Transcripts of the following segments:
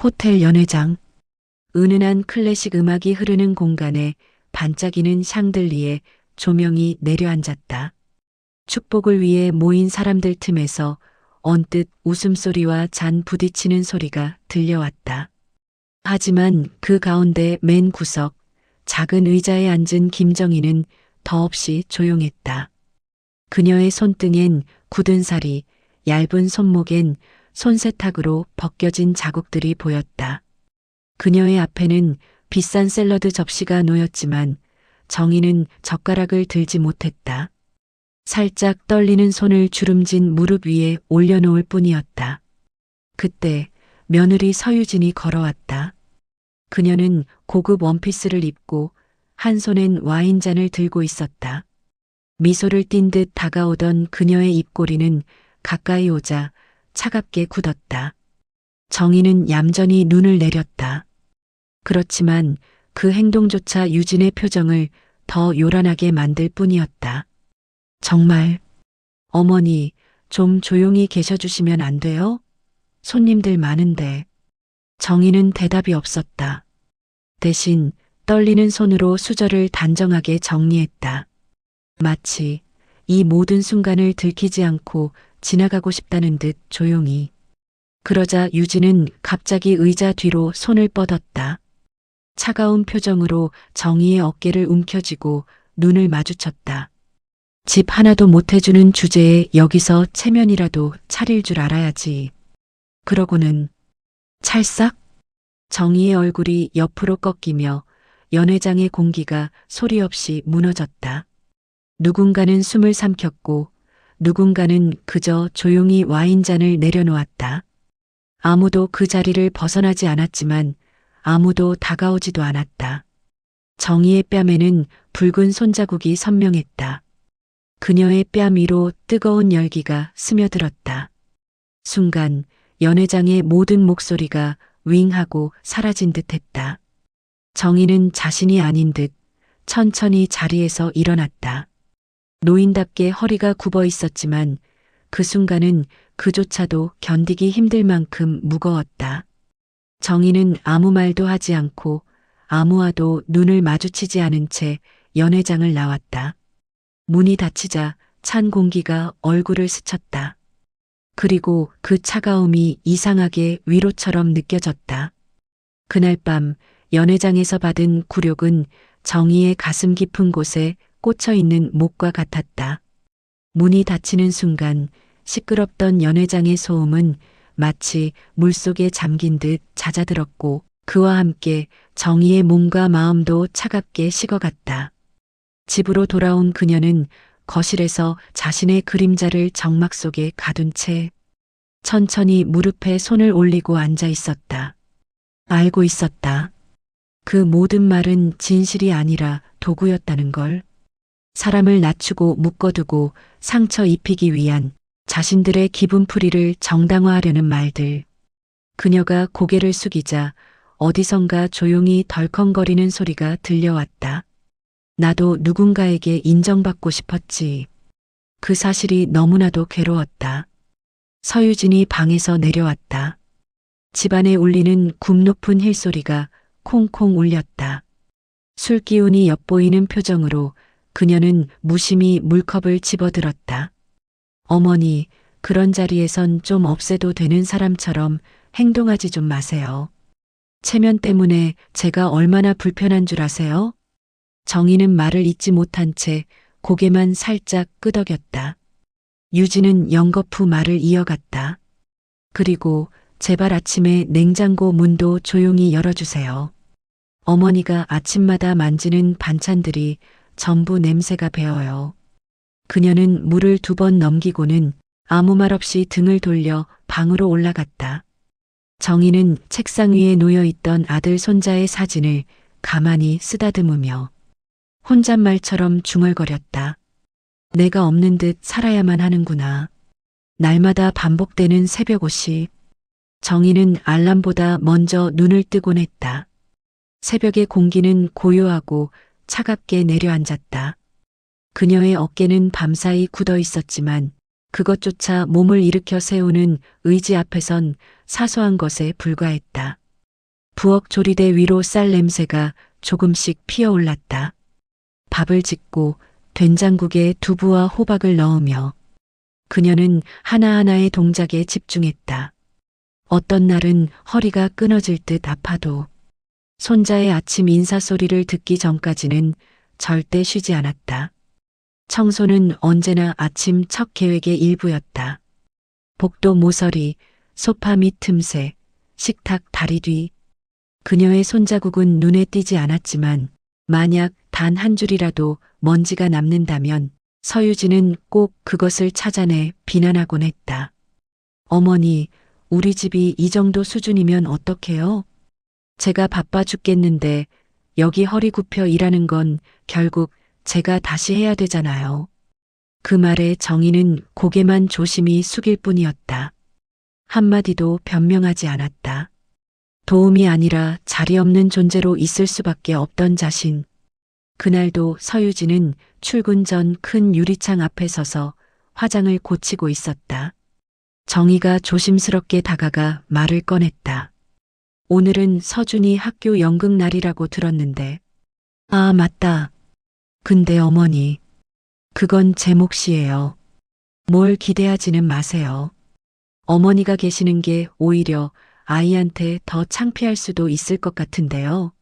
호텔 연회장. 은은한 클래식 음악이 흐르는 공간에 반짝이는 샹들리에 조명이 내려앉았다. 축복을 위해 모인 사람들 틈에서 언뜻 웃음소리와 잔 부딪히는 소리가 들려왔다. 하지만 그 가운데 맨 구석 작은 의자에 앉은 김정희는 더없이 조용했다. 그녀의 손등엔 굳은 살이, 얇은 손목엔 손세탁으로 벗겨진 자국들이 보였다. 그녀의 앞에는 비싼 샐러드 접시가 놓였지만 정희는 젓가락을 들지 못했다. 살짝 떨리는 손을 주름진 무릎 위에 올려놓을 뿐이었다. 그때 며느리 서유진이 걸어왔다. 그녀는 고급 원피스를 입고 한 손엔 와인잔을 들고 있었다. 미소를 띤 듯 다가오던 그녀의 입꼬리는 가까이 오자 차갑게 굳었다. 정희는 얌전히 눈을 내렸다. 그렇지만 그 행동조차 유진의 표정을 더 요란하게 만들 뿐이었다. 정말, 어머니, 좀 조용히 계셔주시면 안 돼요? 손님들 많은데. 정희는 대답이 없었다. 대신 떨리는 손으로 수저를 단정하게 정리했다. 마치 이 모든 순간을 들키지 않고 지나가고 싶다는 듯 조용히. 그러자 유진은 갑자기 의자 뒤로 손을 뻗었다. 차가운 표정으로 정희의 어깨를 움켜쥐고 눈을 마주쳤다. 집 하나도 못 해주는 주제에 여기서 체면이라도 차릴 줄 알아야지. 그러고는 찰싹 정희의 얼굴이 옆으로 꺾이며 연회장의 공기가 소리 없이 무너졌다. 누군가는 숨을 삼켰고 누군가는 그저 조용히 와인잔을 내려놓았다. 아무도 그 자리를 벗어나지 않았지만 아무도 다가오지도 않았다. 정희의 뺨에는 붉은 손자국이 선명했다. 그녀의 뺨 위로 뜨거운 열기가 스며들었다. 순간 연회장의 모든 목소리가 윙하고 사라진 듯 했다. 정희는 자신이 아닌 듯 천천히 자리에서 일어났다. 노인답게 허리가 굽어 있었지만 그 순간은 그조차도 견디기 힘들 만큼 무거웠다. 정희는 아무 말도 하지 않고 아무와도 눈을 마주치지 않은 채 연회장을 나왔다. 문이 닫히자 찬 공기가 얼굴을 스쳤다. 그리고 그 차가움이 이상하게 위로처럼 느껴졌다. 그날 밤 연회장에서 받은 굴욕은 정희의 가슴 깊은 곳에 꽂혀 있는 목과 같았다. 문이 닫히는 순간 시끄럽던 연회장의 소음은 마치 물속에 잠긴 듯 잦아들었고 그와 함께 정희의 몸과 마음도 차갑게 식어갔다. 집으로 돌아온 그녀는 거실에서 자신의 그림자를 정막 속에 가둔 채 천천히 무릎에 손을 올리고 앉아 있었다. 알고 있었다. 그 모든 말은 진실이 아니라 도구였다는 걸. 사람을 낮추고 묶어두고 상처 입히기 위한 자신들의 기분풀이를 정당화하려는 말들. 그녀가 고개를 숙이자 어디선가 조용히 덜컹거리는 소리가 들려왔다. 나도 누군가에게 인정받고 싶었지. 그 사실이 너무나도 괴로웠다. 서유진이 방에서 내려왔다. 집안에 울리는 굽 높은 힐 소리가 콩콩 울렸다. 술 기운이 엿보이는 표정으로 그녀는 무심히 물컵을 집어들었다. 어머니, 그런 자리에선 좀 없애도 되는 사람처럼 행동하지 좀 마세요. 체면 때문에 제가 얼마나 불편한 줄 아세요? 정희는 말을 잇지 못한 채 고개만 살짝 끄덕였다. 유진은 연거푸 말을 이어갔다. 그리고 제발 아침에 냉장고 문도 조용히 열어주세요. 어머니가 아침마다 만지는 반찬들이 전부 냄새가 배어요. 그녀는 물을 두 번 넘기고는 아무 말 없이 등을 돌려 방으로 올라갔다. 정희는 책상 위에 놓여 있던 아들 손자의 사진을 가만히 쓰다듬으며 혼잣말처럼 중얼거렸다. 내가 없는 듯 살아야만 하는구나. 날마다 반복되는 새벽 5시. 정희는 알람보다 먼저 눈을 뜨곤 했다. 새벽의 공기는 고요하고 차갑게 내려앉았다. 그녀의 어깨는 밤사이 굳어 있었지만 그것조차 몸을 일으켜 세우는 의지 앞에선 사소한 것에 불과했다. 부엌 조리대 위로 쌀 냄새가 조금씩 피어올랐다. 밥을 짓고 된장국에 두부와 호박을 넣으며 그녀는 하나하나의 동작에 집중했다. 어떤 날은 허리가 끊어질 듯 아파도 손자의 아침 인사 소리를 듣기 전까지는 절대 쉬지 않았다. 청소는 언제나 아침 첫 계획의 일부였다. 복도 모서리, 소파 밑 틈새, 식탁 다리 뒤. 그녀의 손자국은 눈에 띄지 않았지만 만약 단 한 줄이라도 먼지가 남는다면 서유진은 꼭 그것을 찾아내 비난하곤 했다. 어머니, 우리 집이 이 정도 수준이면 어떡해요? 제가 바빠 죽겠는데 여기 허리 굽혀 일하는 건 결국 제가 다시 해야 되잖아요. 그 말에 정희는 고개만 조심히 숙일 뿐이었다. 한마디도 변명하지 않았다. 도움이 아니라 자리 없는 존재로 있을 수밖에 없던 자신. 그날도 서유진은 출근 전 큰 유리창 앞에 서서 화장을 고치고 있었다. 정희가 조심스럽게 다가가 말을 꺼냈다. 오늘은 서준이 학교 연극 날이라고 들었는데. 아, 맞다. 근데 어머니, 그건 제 몫이에요. 뭘 기대하지는 마세요. 어머니가 계시는 게 오히려 아이한테 더 창피할 수도 있을 것 같은데요.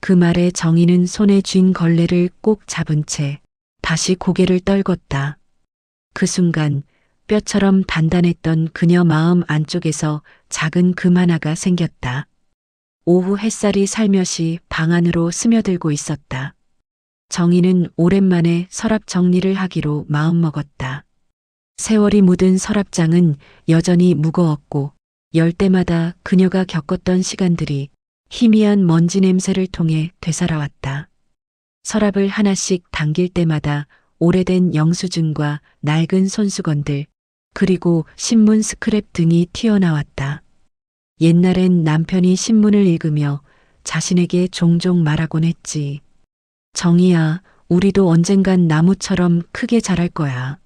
그 말에 정희는 손에 쥔 걸레를 꼭 잡은 채 다시 고개를 떨궜다. 그 순간 뼈처럼 단단했던 그녀 마음 안쪽에서 작은 금 하나가 생겼다. 오후 햇살이 살며시 방 안으로 스며들고 있었다. 정희는 오랜만에 서랍 정리를 하기로 마음먹었다. 세월이 묻은 서랍장은 여전히 무거웠고 열 때마다 그녀가 겪었던 시간들이 희미한 먼지 냄새를 통해 되살아왔다. 서랍을 하나씩 당길 때마다 오래된 영수증과 낡은 손수건들, 그리고 신문 스크랩 등이 튀어나왔다. 옛날엔 남편이 신문을 읽으며 자신에게 종종 말하곤 했지. 정희야, 우리도 언젠간 나무처럼 크게 자랄 거야.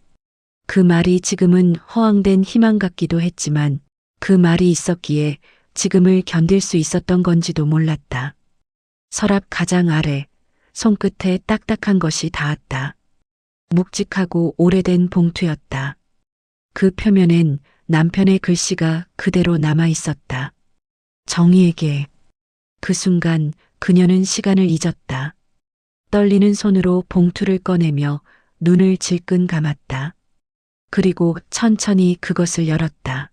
그 말이 지금은 허황된 희망 같기도 했지만 그 말이 있었기에 지금을 견딜 수 있었던 건지도 몰랐다. 서랍 가장 아래, 손끝에 딱딱한 것이 닿았다. 묵직하고 오래된 봉투였다. 그 표면엔 남편의 글씨가 그대로 남아 있었다. 정희에게. 그 순간 그녀는 시간을 잊었다. 떨리는 손으로 봉투를 꺼내며 눈을 질끈 감았다. 그리고 천천히 그것을 열었다.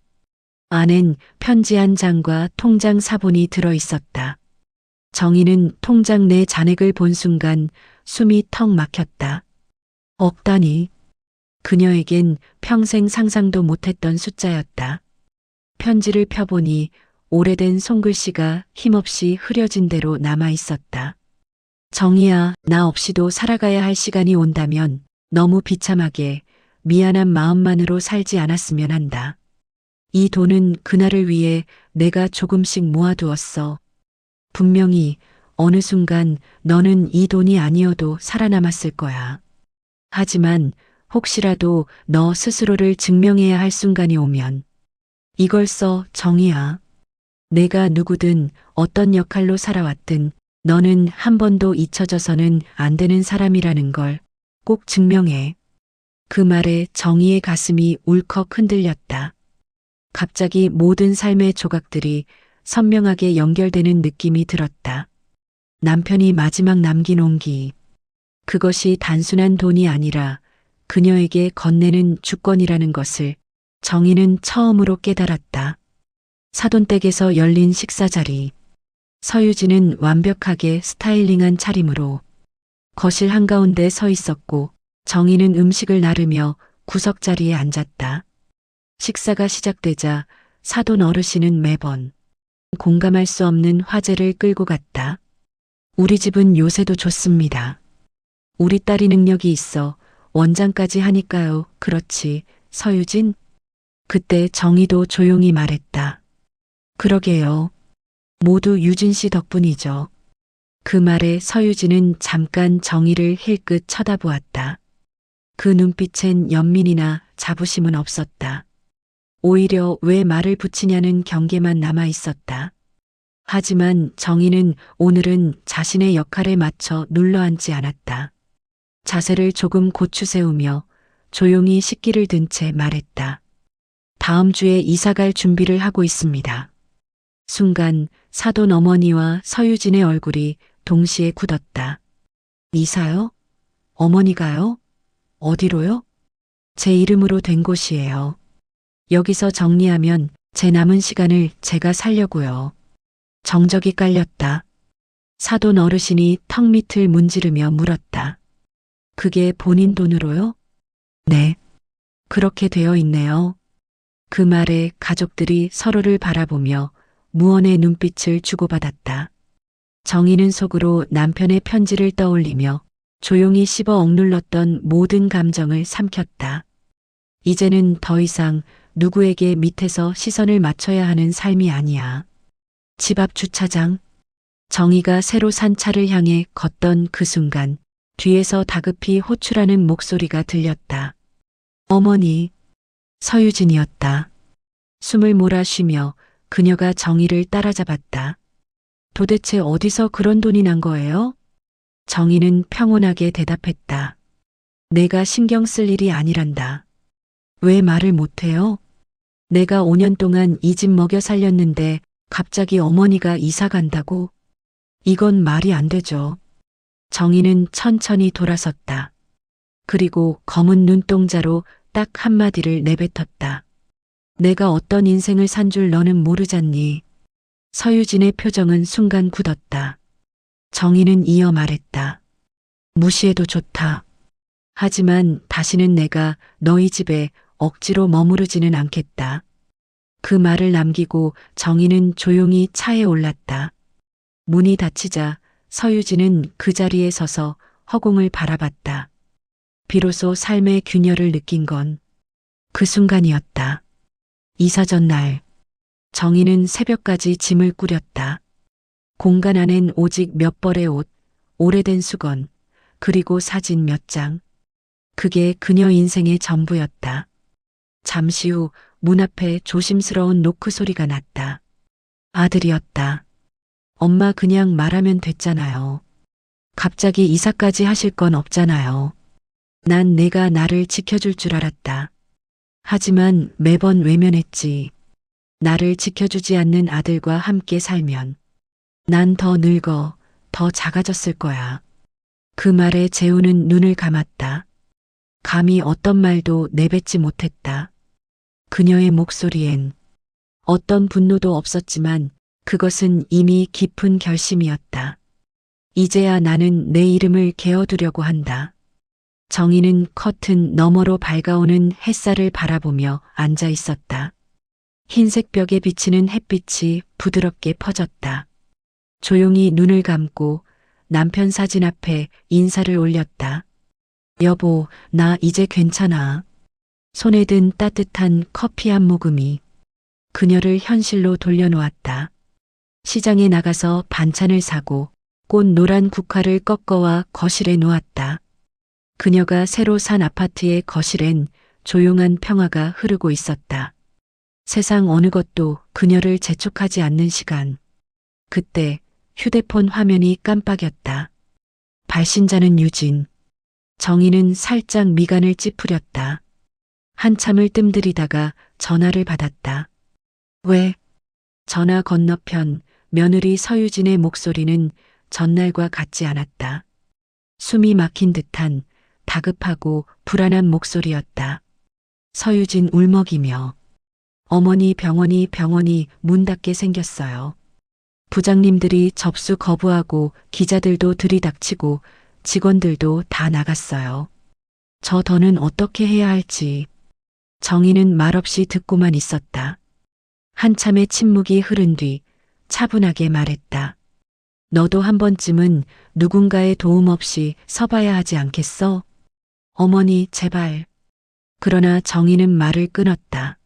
안엔 편지 한 장과 통장 사본이 들어 있었다. 정희는 통장 내 잔액을 본 순간 숨이 턱 막혔다. 없다니. 그녀에겐 평생 상상도 못했던 숫자였다. 편지를 펴보니 오래된 손글씨가 힘없이 흐려진 대로 남아 있었다. 정희야, 나 없이도 살아가야 할 시간이 온다면 너무 비참하게 미안한 마음만으로 살지 않았으면 한다. 이 돈은 그날을 위해 내가 조금씩 모아두었어. 분명히 어느 순간 너는 이 돈이 아니어도 살아남았을 거야. 하지만 혹시라도 너 스스로를 증명해야 할 순간이 오면 이걸 써 정이야. 내가 누구든 어떤 역할로 살아왔든 너는 한 번도 잊혀져서는 안 되는 사람이라는 걸 꼭 증명해. 그 말에 정희의 가슴이 울컥 흔들렸다. 갑자기 모든 삶의 조각들이 선명하게 연결되는 느낌이 들었다. 남편이 마지막 남긴 온기. 그것이 단순한 돈이 아니라 그녀에게 건네는 주권이라는 것을 정희는 처음으로 깨달았다. 사돈댁에서 열린 식사 자리. 서유진은 완벽하게 스타일링한 차림으로 거실 한가운데 서 있었고 정희는 음식을 나르며 구석자리에 앉았다. 식사가 시작되자 사돈 어르신은 매번 공감할 수 없는 화제를 끌고 갔다. 우리 집은 요새도 좋습니다. 우리 딸이 능력이 있어 원장까지 하니까요. 그렇지, 서유진? 그때 정희도 조용히 말했다. 그러게요. 모두 유진 씨 덕분이죠. 그 말에 서유진은 잠깐 정희를 힐끗 쳐다보았다. 그 눈빛엔 연민이나 자부심은 없었다. 오히려 왜 말을 붙이냐는 경계만 남아 있었다. 하지만 정희는 오늘은 자신의 역할에 맞춰 눌러앉지 않았다. 자세를 조금 고추 세우며 조용히 식기를 든 채 말했다. 다음 주에 이사갈 준비를 하고 있습니다. 순간 사돈 어머니와 서유진의 얼굴이 동시에 굳었다. 이사요? 어머니가요? 어디로요? 제 이름으로 된 곳이에요. 여기서 정리하면 제 남은 시간을 제가 살려고요. 정적이 깔렸다. 사돈 어르신이 턱 밑을 문지르며 물었다. 그게 본인 돈으로요? 네. 그렇게 되어 있네요. 그 말에 가족들이 서로를 바라보며 무언의 눈빛을 주고받았다. 정희는 속으로 남편의 편지를 떠올리며 조용히 씹어 억눌렀던 모든 감정을 삼켰다. 이제는 더 이상 누구에게 밑에서 시선을 맞춰야 하는 삶이 아니야. 집 앞 주차장. 정희가 새로 산 차를 향해 걷던 그 순간 뒤에서 다급히 호출하는 목소리가 들렸다. 어머니. 서유진이었다. 숨을 몰아쉬며 그녀가 정희를 따라잡았다. 도대체 어디서 그런 돈이 난 거예요? 정희는 평온하게 대답했다. 내가 신경 쓸 일이 아니란다. 왜 말을 못해요? 내가 5년 동안 이 집 먹여 살렸는데 갑자기 어머니가 이사 간다고? 이건 말이 안 되죠. 정희는 천천히 돌아섰다. 그리고 검은 눈동자로 딱 한마디를 내뱉었다. 내가 어떤 인생을 산 줄 너는 모르잖니. 서유진의 표정은 순간 굳었다. 정희는 이어 말했다. 무시해도 좋다. 하지만 다시는 내가 너희 집에 억지로 머무르지는 않겠다. 그 말을 남기고 정희는 조용히 차에 올랐다. 문이 닫히자 서유진은 그 자리에 서서 허공을 바라봤다. 비로소 삶의 균열을 느낀 건 그 순간이었다. 이사 전날 정희는 새벽까지 짐을 꾸렸다. 공간 안엔 오직 몇 벌의 옷, 오래된 수건, 그리고 사진 몇 장. 그게 그녀 인생의 전부였다. 잠시 후 문 앞에 조심스러운 노크 소리가 났다. 아들이었다. 엄마 그냥 말하면 됐잖아요. 갑자기 이사까지 하실 건 없잖아요. 난 내가 나를 지켜줄 줄 알았다. 하지만 매번 외면했지. 나를 지켜주지 않는 아들과 함께 살면 난 더 늙어, 더 작아졌을 거야. 그 말에 재우는 눈을 감았다. 감히 어떤 말도 내뱉지 못했다. 그녀의 목소리엔 어떤 분노도 없었지만 그것은 이미 깊은 결심이었다. 이제야 나는 내 이름을 개어두려고 한다. 정희는 커튼 너머로 밝아오는 햇살을 바라보며 앉아 있었다. 흰색 벽에 비치는 햇빛이 부드럽게 퍼졌다. 조용히 눈을 감고 남편 사진 앞에 인사를 올렸다. 여보, 나 이제 괜찮아. 손에 든 따뜻한 커피 한 모금이 그녀를 현실로 돌려놓았다. 시장에 나가서 반찬을 사고 꽃 노란 국화를 꺾어와 거실에 놓았다. 그녀가 새로 산 아파트의 거실엔 조용한 평화가 흐르고 있었다. 세상 어느 것도 그녀를 재촉하지 않는 시간. 그때 휴대폰 화면이 깜빡였다. 발신자는 유진. 정희는 살짝 미간을 찌푸렸다. 한참을 뜸들이다가 전화를 받았다. 왜? 전화 건너편 며느리 서유진의 목소리는 전날과 같지 않았다. 숨이 막힌 듯한 다급하고 불안한 목소리였다. 서유진 울먹이며 어머니 병원이 병원이 문 닫게 생겼어요. 부장님들이 접수 거부하고 기자들도 들이닥치고 직원들도 다 나갔어요. 저 더는 어떻게 해야 할지. 정희는 말없이 듣고만 있었다. 한참의 침묵이 흐른 뒤 차분하게 말했다. 너도 한 번쯤은 누군가의 도움 없이 서봐야 하지 않겠어? 어머니, 제발. 그러나 정희는 말을 끊었다.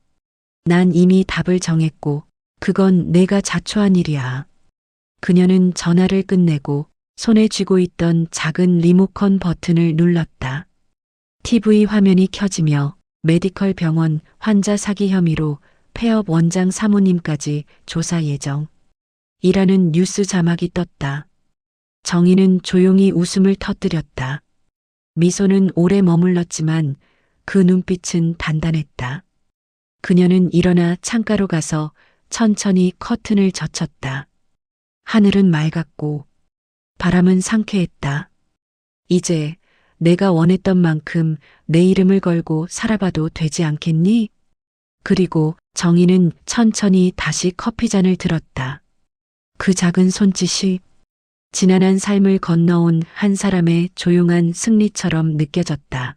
난 이미 답을 정했고, 그건 내가 자초한 일이야. 그녀는 전화를 끝내고 손에 쥐고 있던 작은 리모컨 버튼을 눌렀다. TV 화면이 켜지며 메디컬 병원 환자 사기 혐의로 폐업 원장 사모님까지 조사 예정. 이라는 뉴스 자막이 떴다. 정희는 조용히 웃음을 터뜨렸다. 미소는 오래 머물렀지만 그 눈빛은 단단했다. 그녀는 일어나 창가로 가서 천천히 커튼을 젖혔다. 하늘은 맑았고 바람은 상쾌했다. 이제 내가 원했던 만큼 내 이름을 걸고 살아봐도 되지 않겠니? 그리고 정희는 천천히 다시 커피잔을 들었다. 그 작은 손짓이 지난한 삶을 건너온 한 사람의 조용한 승리처럼 느껴졌다.